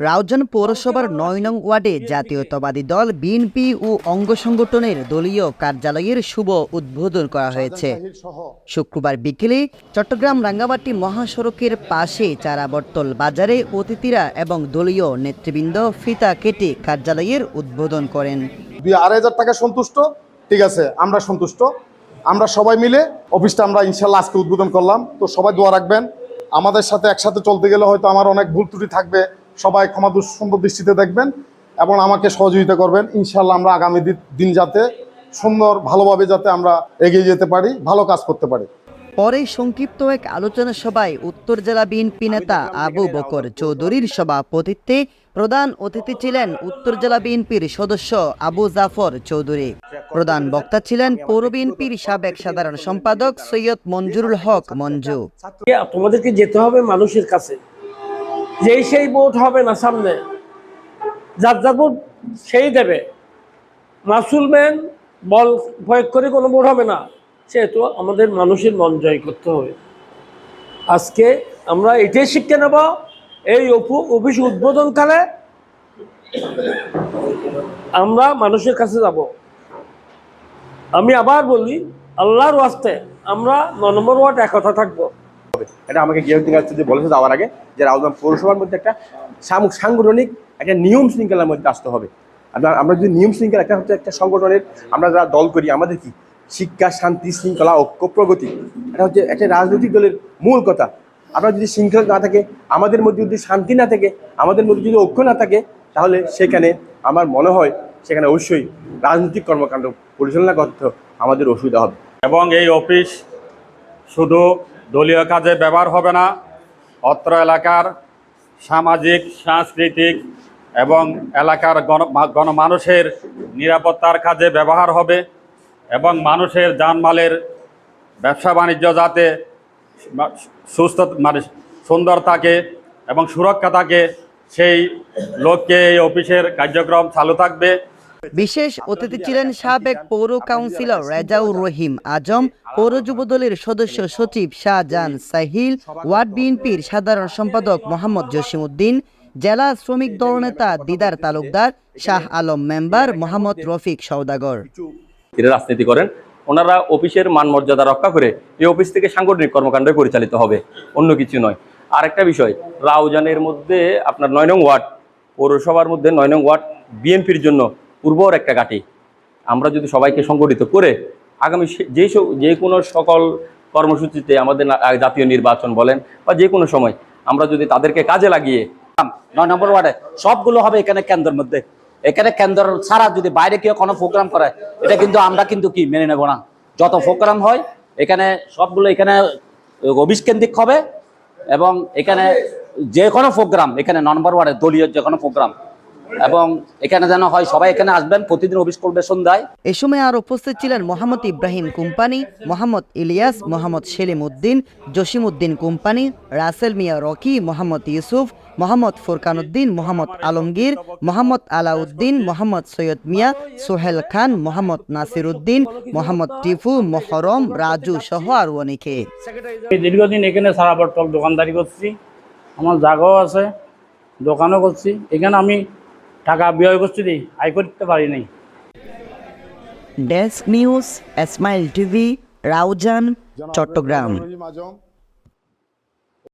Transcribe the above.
রাউজান পৌরসভার নয় নং ওয়ার্ডে জাতীয়তাবাদী দল বিএনপি ও অঙ্গ সংগঠনের দলীয় কার্যালয়ের শুভ উদ্বোধন করা হয়েছে। শুক্রবার বিকেলে চট্টগ্রাম রাঙ্গামাটি মহাসড়কের পাশে চারাবর্তল বাজারে অতিথিরা এবং দলীয় নেতৃবৃন্দ ফিতা কেটে কার্যালয়ের উদ্বোধন করেন। আড়াই হাজার টাকা সন্তুষ্ট, ঠিক আছে, আমরা সন্তুষ্ট। আমরা সবাই মিলে অফিসটা আমরা ইনশাল্লাহ আজকে উদ্বোধন করলাম। তো সবাই দোয়া রাখবেন। আমাদের সাথে একসাথে চলতে গেলে হয়তো আমার অনেক ভুল ত্রুটি থাকবে। সবাই ক্ষমা সুন্দর দৃষ্টিতে দেখবেন এবং আমাকে সহযোগিতা করবেন। ইনশাল্লাহ আমরা আগামী দিন যাতে সুন্দর ভালোভাবে যাতে আমরা এগিয়ে যেতে পারি ভালো কাজ করতে পারি। পরে সংক্ষিপ্ত এক আলোচনা সভায় উত্তর জেলা বিএনপি নেতা আবু বকর চৌধুরীর সভাপতিত্বে প্রধান অতিথি ছিলেন উত্তর জেলা বিএনপির সদস্য আবু জাফর চৌধুরী। প্রধান বক্তা ছিলেন পৌর বিএনপির সাবেক সাধারণ সম্পাদক সৈয়দ মঞ্জুরুল হক মঞ্জু। তোমাদেরকে যেতে হবে মানুষের কাছে। যেই সেই ভোট হবে না সামনে, যার যার ভোট সেই দেবে। মাসুল ম্যান বল প্রয়োগ করে কোনো ভোট হবে না, সেহেতু আমাদের মানুষের মন জয় করতে হবে। আজকে আমরা এটাই শিক্ষা নেব, এই অফু- অফিস উদ্বোধনকালে আমরা মানুষের কাছে যাব। আমি আবার বলি, আল্লাহর ওয়াস্তে আমরা ন নম্বর ওয়ার্ড একতা থাকব। এটা আমাকে কাছ থেকে বলেছে যাওয়ার আগে যে রাউজান পৌরসভার মধ্যে একটা সাংগঠনিক একটা নিয়ম শৃঙ্খলার মধ্যে আসতে হবে। আমরা যদি নিয়ম শৃঙ্খলা একটা হচ্ছে একটা সংগঠনের আমরা যারা দল করি, আমাদের কি? শিক্ষা, শান্তি, শৃঙ্খলা, ঐক্য, প্রগতি। এটা হচ্ছে একটা রাজনৈতিক দলের মূল কথা। আমরা যদি শৃঙ্খলা না থাকে, আমাদের মধ্যে যদি শান্তি না থাকে, আমাদের মধ্যে যদি ঐক্য না থাকে, তাহলে সেখানে আমার মনে হয় সেখানে অবশ্যই রাজনৈতিক কর্মকাণ্ড পরিচালনা করতে আমাদের অসুবিধা হবে। এবং এই অফিস শুধু দলীয় কাজে ব্যবহার হবে না। অত্র এলাকার সামাজিক, সাংস্কৃতিক এবং এলাকার গণমানুষের নিরাপত্তার কাজে ব্যবহার হবে এবং মানুষের জানমালের ব্যবসা বাণিজ্য যাতে সুস্থ মানে সুন্দর থাকে এবং সুরক্ষা থাকে, সেই লোককে এই অফিসের কার্যক্রম চালু থাকবে। বিশেষ অতিথি ছিলেন সাবেক পৌর কাউন্সিলর রেজাউর রহিম আজম পৌর যুবদলের সদস্য সচিব শাহজাহান সাহিল ওয়ার্ড বিএনপির সাধারণ সম্পাদক মোহাম্মদ জসিমউদ্দিন জেলা শ্রমিক দলনেতা দিদার তালুকদার শাহ আলম মেম্বার মোহাম্মদ রফিক সওদাগর। এরা রাজনীতি করেন। ওনারা অফিসের মান মর্যাদা রক্ষা করে এই অফিস থেকে সাংগঠনিক কর্মকাণ্ড পরিচালিত হবে অন্য কিছু নয়। আরেকটা বিষয় রাউজানের মধ্যে আপনার নয় নং ওয়ার্ড পৌরসভার মধ্যে নয় নং ওয়ার্ড বিএনপির জন্য পূর্বর একটা ঘাঁটি। আমরা যদি সবাইকে সংগঠিত করে আগামী যে যে কোনো সকল কর্মসূচিতে আমাদের জাতীয় নির্বাচন বলেন বা যে কোনো সময় আমরা যদি তাদেরকে কাজে লাগিয়ে নয় নম্বর ওয়ার্ডে সবগুলো হবে এখানে কেন্দ্রের মধ্যে। এখানে কেন্দ্র ছাড়া যদি বাইরে কেউ কোনো প্রোগ্রাম করে, এটা কিন্তু আমরা কিন্তু কি মেনে নেব না। যত প্রোগ্রাম হয়, এখানে সবগুলো এখানে অফিস কেন্দ্রিক হবে এবং এখানে যে কোনো প্রোগ্রাম এখানে নম্বর ওয়ার্ডে দলীয় যে কোনো প্রোগ্রাম এবং এখানে যেন হয় সবাই এখানে আসবেন প্রতিদিন অফিস করবে সন্ধ্যায়। এ সময় আর উপস্থিত ছিলেন মোহাম্মদ ইব্রাহিম কোম্পানি মোহাম্মদ ইলিয়াস মোহাম্মদ সেলিম উদ্দিন জসিম উদ্দিন কোম্পানি রাসেল মিয়া রকি মোহাম্মদ ইউসুফ মোহাম্মদ ফুরকান উদ্দিন মোহাম্মদ আলমগীর মোহাম্মদ আলাউদ্দিন মোহাম্মদ সৈয়দ মিয়া সোহেল খান মোহাম্মদ নাসির উদ্দিন মোহাম্মদ টিফু মহরম রাজু সহ আরও অনেকে। দীর্ঘদিন এখানে সারা বটল দোকানদারি করছি। আমার জায়গাও আছে দোকানও করছি। এখানে আমি টাকা ব্যয় করছি দিই আয় করতে পারি নাই। Desk news Ismail TV Raozan Chattogram.